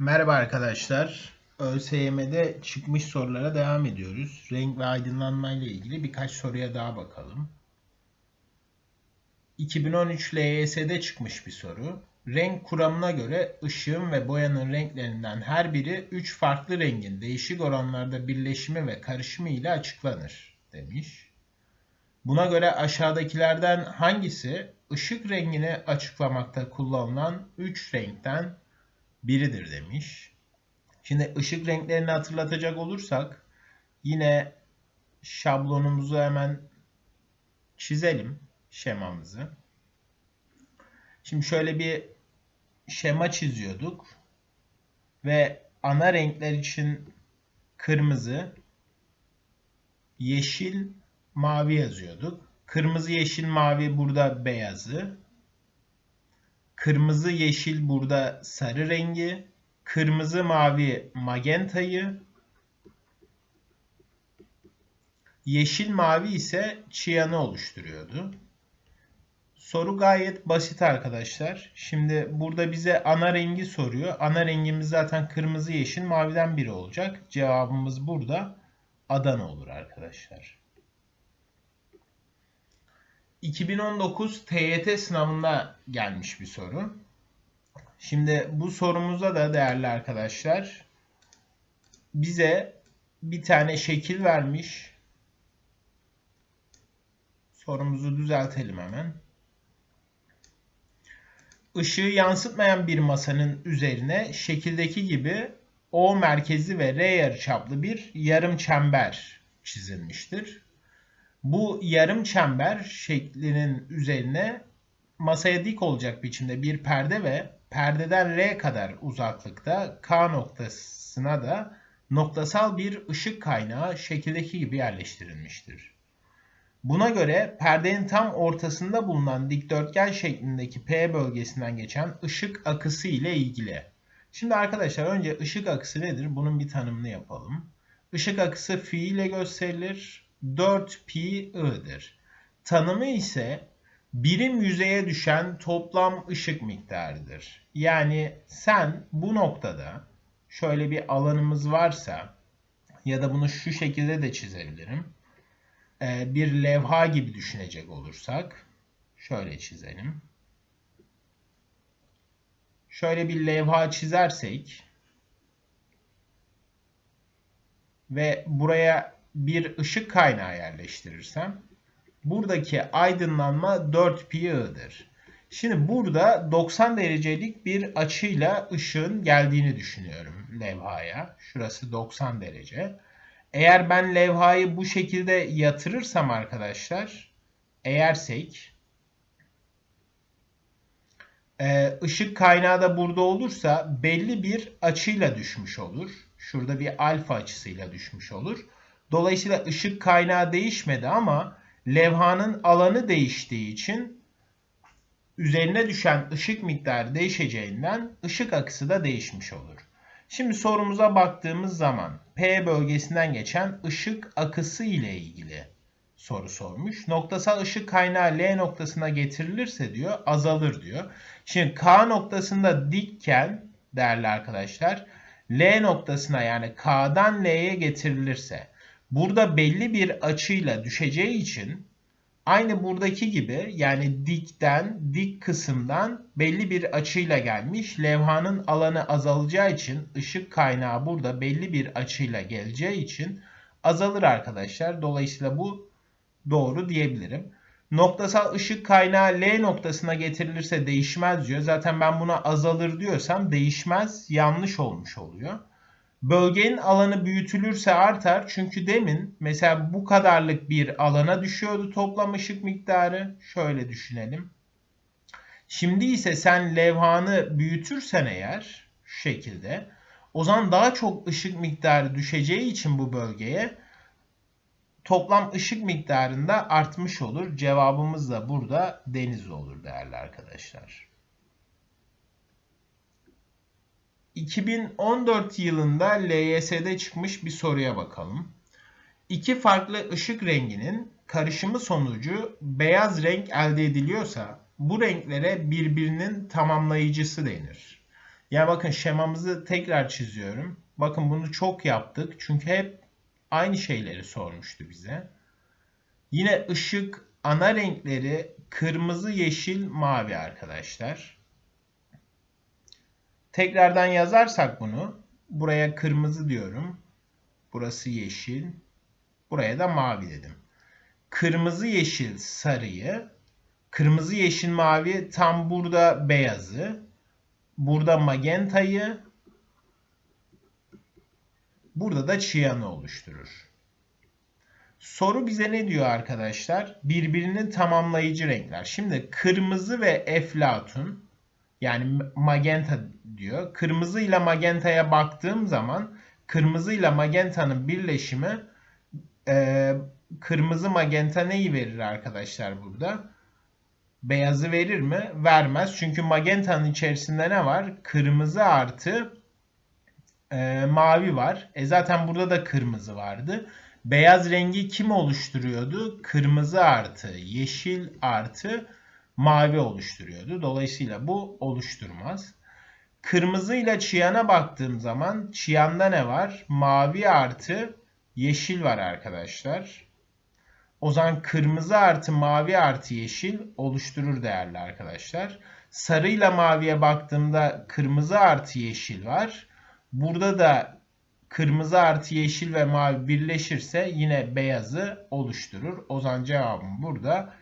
Merhaba arkadaşlar. ÖSYM'de çıkmış sorulara devam ediyoruz. Renk ve aydınlanma ile ilgili birkaç soruya daha bakalım. 2013 LYS'de çıkmış bir soru. Renk kuramına göre ışığın ve boyanın renklerinden her biri 3 farklı rengin değişik oranlarda birleşimi ve karışımı ile açıklanır demiş. Buna göre aşağıdakilerden hangisi ışık rengini açıklamakta kullanılan 3 renkten biridir demiş. Şimdi ışık renklerini hatırlatacak olursak yine şablonumuzu hemen çizelim şemamızı. Şimdi şöyle bir şema çiziyorduk ve ana renkler için kırmızı, yeşil, mavi yazıyorduk. Kırmızı, yeşil, mavi burada beyazı. Kırmızı, yeşil burada sarı rengi. Kırmızı, mavi magentayı. Yeşil, mavi ise çiyanı oluşturuyordu. Soru gayet basit arkadaşlar. Şimdi burada bize ana rengi soruyor. Ana rengimiz zaten kırmızı, yeşil, maviden biri olacak. Cevabımız burada Adana olur arkadaşlar. 2019 TYT sınavında gelmiş bir soru. Şimdi bu sorumuzda da değerli arkadaşlar bize bir tane şekil vermiş. Sorumuzu düzeltelim hemen. Işığı yansıtmayan bir masanın üzerine şekildeki gibi O merkezi ve R yarıçaplı bir yarım çember çizilmiştir. Bu yarım çember şeklinin üzerine masaya dik olacak biçimde bir perde ve perdeden R kadar uzaklıkta K noktasına da noktasal bir ışık kaynağı şekildeki gibi yerleştirilmiştir. Buna göre perdenin tam ortasında bulunan dikdörtgen şeklindeki P bölgesinden geçen ışık akısı ile ilgili. Şimdi arkadaşlar önce ışık akısı nedir? Bunun bir tanımını yapalım. Işık akısı fi ile gösterilir. 4pi'dir. Tanımı ise birim yüzeye düşen toplam ışık miktarıdır. Yani sen bu noktada şöyle bir alanımız varsa ya da bunu şu şekilde de çizebilirim. Ee, bir levha gibi düşünecek olursak şöyle çizelim. Şöyle bir levha çizersek ve buraya bir ışık kaynağı yerleştirirsem buradaki aydınlanma 4pi'dir. Şimdi burada 90 derecelik bir açıyla ışığın geldiğini düşünüyorum levhaya. Şurası 90 derece. Eğer ben levhayı bu şekilde yatırırsam arkadaşlar, eğersek e, ışık kaynağı da burada olursa belli bir açıyla düşmüş olur. Şurada bir alfa açısıyla düşmüş olur. Dolayısıyla ışık kaynağı değişmedi ama levhanın alanı değiştiği için üzerine düşen ışık miktarı değişeceğinden ışık akısı da değişmiş olur. Şimdi sorumuza baktığımız zaman P bölgesinden geçen ışık akısı ile ilgili soru sormuş. Noktasal ışık kaynağı L noktasına getirilirse diyor azalır diyor. Şimdi K noktasında dikken değerli arkadaşlar L noktasına yani K'dan L'ye getirilirse burada belli bir açıyla düşeceği için aynı buradaki gibi yani dikten, dik kısımdan belli bir açıyla gelmiş. Levhanın alanı azalacağı için ışık kaynağı burada belli bir açıyla geleceği için azalır arkadaşlar. Dolayısıyla bu doğru diyebilirim. Noktasal ışık kaynağı L noktasına getirilirse değişmez diyor. Zaten ben buna azalır diyorsam değişmez yanlış olmuş oluyor. Bölgenin alanı büyütülürse artar. Çünkü demin mesela bu kadarlık bir alana düşüyordu toplam ışık miktarı. Şöyle düşünelim. Şimdi ise sen levhanı büyütürsen eğer şu şekilde o zaman daha çok ışık miktarı düşeceği için bu bölgeye toplam ışık miktarında artmış olur. Cevabımız da burada deniz olur değerli arkadaşlar. 2014 yılında LYS'de çıkmış bir soruya bakalım. İki farklı ışık renginin karışımı sonucu beyaz renk elde ediliyorsa bu renklere birbirinin tamamlayıcısı denir. Yani bakın şemamızı tekrar çiziyorum. Bakın bunu çok yaptık. Çünkü hep aynı şeyleri sormuştu bize. Yine ışık ana renkleri kırmızı, yeşil, mavi arkadaşlar. Tekrardan yazarsak bunu buraya kırmızı diyorum. Burası yeşil. Buraya da mavi dedim. Kırmızı, yeşil, sarıyı. Kırmızı, yeşil, mavi tam burada beyazı. Burada magentayı. Burada da çiyanı oluşturur. Soru bize ne diyor arkadaşlar? Birbirini tamamlayıcı renkler. Şimdi kırmızı ve eflatun yani magenta diyor. Kırmızı ile magentaya baktığım zaman kırmızı ile magentanın birleşimi e, kırmızı magenta neyi verir arkadaşlar burada? Beyazı verir mi? Vermez. Çünkü magentanın içerisinde ne var? Kırmızı artı e, mavi var. E zaten burada da kırmızı vardı. Beyaz rengi kim oluşturuyordu? Kırmızı artı yeşil artı mavi oluşturuyordu. Dolayısıyla bu oluşturmaz. Kırmızı ile çiyana baktığım zaman çiyanda ne var? Mavi artı yeşil var arkadaşlar. O zaman kırmızı artı mavi artı yeşil oluşturur değerli arkadaşlar. Sarı ile maviye baktığımda kırmızı artı yeşil var. Burada da kırmızı artı yeşil ve mavi birleşirse yine beyazı oluşturur. O zaman cevabım burada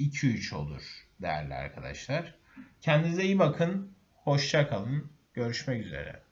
2-3 olur değerli arkadaşlar. Kendinize iyi bakın. Hoşça kalın. Görüşmek üzere.